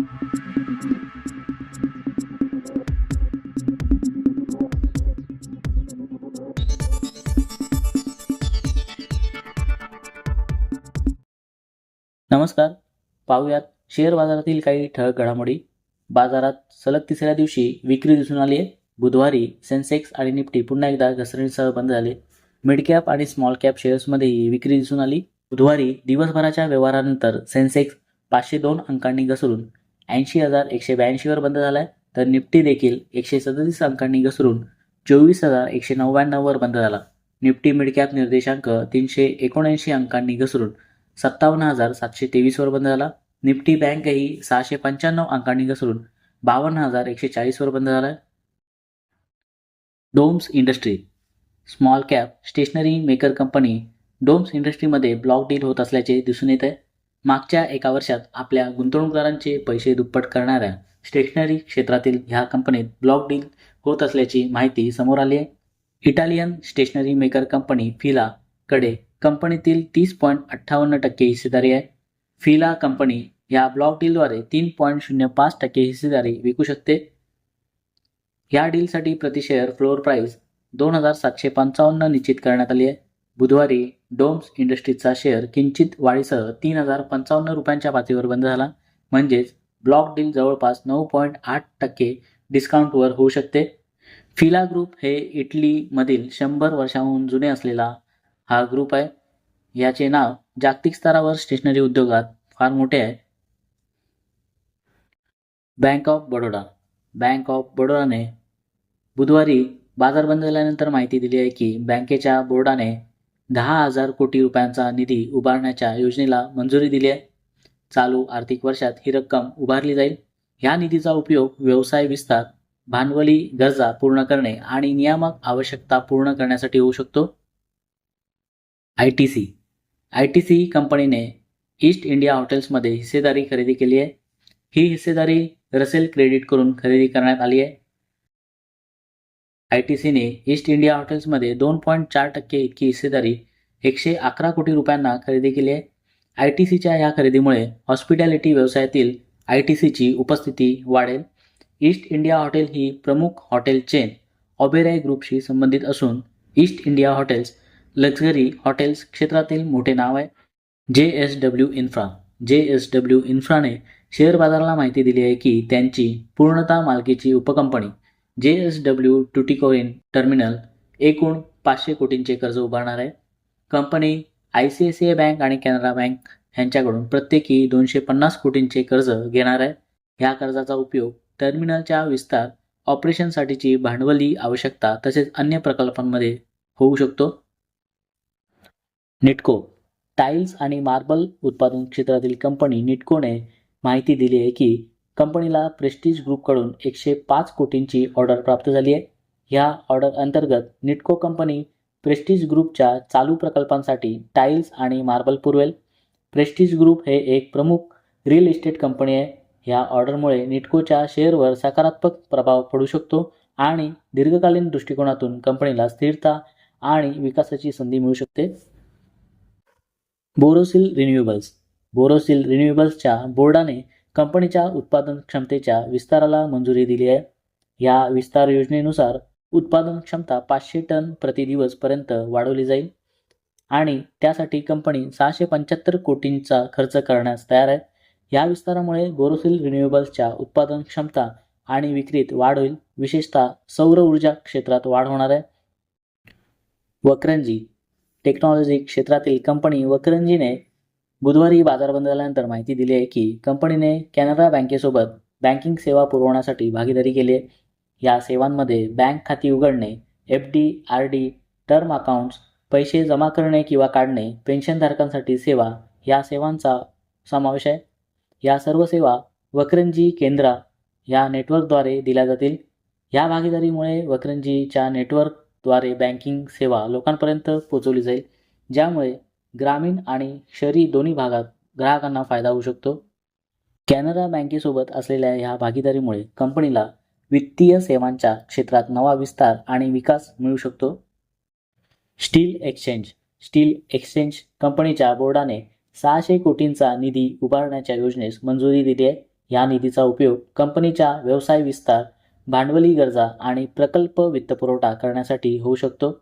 नमस्कार. पाहूयात शेअर बाजारातील काही ठळक घडामोडी. बाजारात सलग तिसऱ्या दिवशी विक्री दिसून आली आहे. बुधवारी सेन्सेक्स आणि निफ्टी पुन्हा एकदा घसरणीसह बंद झाले. मिड कॅप आणि स्मॉल कॅप शेअर्समध्येही विक्री दिसून आली. बुधवारी दिवसभराच्या व्यवहारानंतर सेन्सेक्स पाचशे दोन अंकांनी घसरून ऐंशी हजार एकशे ब्याऐंशीवर बंद झाला आहे तर निफ्टी देखील एकशे सदतीस अंकांनी घसरून चोवीस हजार एकशे नव्याण्णववर बंद झाला. निफ्टी मिडकॅप निर्देशांक तीनशे एकोणऐंशी अंकांनी घसरून सत्तावन्न हजार सातशे तेवीसवर बंद झाला. निफ्टी बँकही सहाशे पंच्याण्णव अंकांनी घसरून बावन्न हजार एकशे चाळीसवर बंद झाला Doms industry small cap stationery maker company Doms इंडस्ट्रीमध्ये ब्लॉक डील होत असल्याचे दिसून येत आहे. मागच्या एका वर्षात आपल्या गुंतवणूकदारांचे पैसे दुप्पट करणाऱ्या स्टेशनरी क्षेत्रातील ह्या कंपनीत ब्लॉक डील होत असल्याची माहिती समोर आली आहे. इटालियन स्टेशनरी मेकर कंपनी फिलाकडे कंपनीतील तीस पॉईंट अठ्ठावन्न टक्के हिस्सेदारी आहे. फिला कंपनी या ब्लॉक डीलद्वारे तीन पॉईंट शून्य पाच टक्के हिस्सेदारी विकू शकते. या डीलसाठी प्रति शेअर फ्लोअर प्राईस दोन हजार सातशे पंचावन्न निश्चित करण्यात आली आहे. बुधवारी डोम्स इंडस्ट्रीजचा शेअर किंचित वाढीसह तीन हजार पंचावन्न रुपयांच्या पातळीवर बंद झाला. म्हणजेच ब्लॉक डील जवळपास नऊ पॉईंट आठ टक्के डिस्काउंटवर होऊ शकते. फिला ग्रुप हे इटलीमधील शंभर वर्षांहून जुने असलेला हा ग्रुप आहे. याचे नाव जागतिक स्तरावर स्टेशनरी उद्योगात फार मोठे आहे. Bank of Baroda. Bank of बडोदाने बुधवारी बाजार बंद झाल्यानंतर माहिती दिली आहे की बँकेच्या बोर्डाने दहा हजार कोटी रुपयांचा निधी उभारण्याच्या योजनेला मंजुरी दिली आहे. चालू आर्थिक वर्षात ही रक्कम उभारली जाईल. ह्या निधीचा उपयोग व्यवसाय विस्तार भांडवली गरजा पूर्ण करणे आणि नियामक आवश्यकता पूर्ण करण्यासाठी होऊ शकतो. I T C I T C कंपनीने ईस्ट इंडिया हॉटेल्समध्ये हिस्सेदारी खरेदी केली आहे. ही हिस्सेदारी रसेल क्रेडिट करून खरेदी करण्यात आली आहे. आय टी सीने ईस्ट इंडिया हॉटेल्समध्ये दोन पॉईंट चार टक्के इतकी हिस्सेदारी एकशे अकरा कोटी रुपयांना खरेदी केली आहे. आय टी सीच्या या खरेदीमुळे हॉस्पिटॅलिटी व्यवसायातील आय टी सीची उपस्थिती वाढेल. ईस्ट इंडिया हॉटेल ही प्रमुख हॉटेल चेन ऑबेराय ग्रुपशी संबंधित असून East India hotels luxury hotels क्षेत्रातील मोठे नाव आहे. J S W infra. J S W इन्फ्राने share बाजाराला माहिती दिली आहे की त्यांची पूर्णता मालकीची उपकंपनी जे एस डब्ल्यू टुटिकोरिन टर्मिनल एकूण पाचशे कोटींचे कर्ज उभारणार आहे. Company I C I C I bank आणि कॅनरा बँक यांच्याकडून प्रत्येकी दोनशे पन्नास कोटींचे कर्ज घेणार आहे. ह्या कर्जाचा उपयोग टर्मिनलच्या विस्तार ऑपरेशनसाठीची भांडवली आवश्यकता तसेच अन्य प्रकल्पांमध्ये होऊ शकतो. निटको टाईल्स आणि मार्बल उत्पादन क्षेत्रातील कंपनी निटकोने माहिती दिली आहे की कंपनीला प्रेस्टिज ग्रुपकडून एकशे पाच कोटींची ऑर्डर प्राप्त झाली आहे. ह्या ऑर्डर अंतर्गत निटको कंपनी प्रेस्टिज ग्रुपच्या चालू प्रकल्पांसाठी टाईल्स आणि मार्बल पुरवेल. प्रेस्टिज ग्रुप हे एक प्रमुख रिअल इस्टेट कंपनी आहे. ह्या ऑर्डरमुळे निटकोच्या शेअरवर सकारात्मक प्रभाव पडू शकतो आणि दीर्घकालीन दृष्टिकोनातून कंपनीला स्थिरता आणि विकासाची संधी मिळू शकते. बोरोसिल रिन्युएबल्स. बोरोसिल रिन्युएबल्सच्या बोर्डाने कंपनीच्या उत्पादन क्षमतेच्या विस्ताराला मंजुरी दिली आहे. या विस्तार योजनेनुसार उत्पादन क्षमता पाचशे टन प्रति दिवसपर्यंत वाढवली जाईल आणि त्यासाठी कंपनी सहाशे पंच्याहत्तर कोटींचा खर्च करण्यास तयार आहे. या विस्तारामुळे बोरोसिल रिन्युएबल्सच्या उत्पादन क्षमता आणि विक्रीत वाढ होईल. विशेषतः सौर ऊर्जा क्षेत्रात वाढ होणार आहे. वक्रंजी टेक्नॉलॉजी क्षेत्रातील कंपनी वक्रंजीने बुधवारी बाजार बंद झाल्यानंतर माहिती दिली आहे की कंपनीने कॅनरा बँकेसोबत बँकिंग सेवा पुरवण्यासाठी भागीदारी केली आहे. या सेवांमध्ये बँक खाती उघडणे F D R D term accounts पैसे जमा करणे किंवा काढणे पेन्शनधारकांसाठी सेवा या सेवांचा समावेश आहे. या सर्व सेवा वक्रंजी केंद्रा या नेटवर्कद्वारे दिल्या जातील. या भागीदारीमुळे वक्रंजीच्या नेटवर्कद्वारे बँकिंग सेवा लोकांपर्यंत पोहोचवली जाईल. ज्यामुळे ग्रामीण आणि शहरी दोन्ही भागात ग्राहकांना फायदा होऊ शकतो. कॅनरा बँकेसोबत असलेल्या ह्या भागीदारीमुळे कंपनीला वित्तीय सेवांच्या क्षेत्रात नवा विस्तार आणि विकास मिळू शकतो. स्टील एक्सचेंज स्टील एक्सचेंज कंपनीच्या बोर्डाने सहाशे कोटींचा निधी उभारण्याच्या योजनेस मंजुरी दिली आहे. या निधीचा उपयोग कंपनीच्या व्यवसाय विस्तार भांडवली गरजा आणि प्रकल्प वित्तपुरवठा करण्यासाठी होऊ शकतो.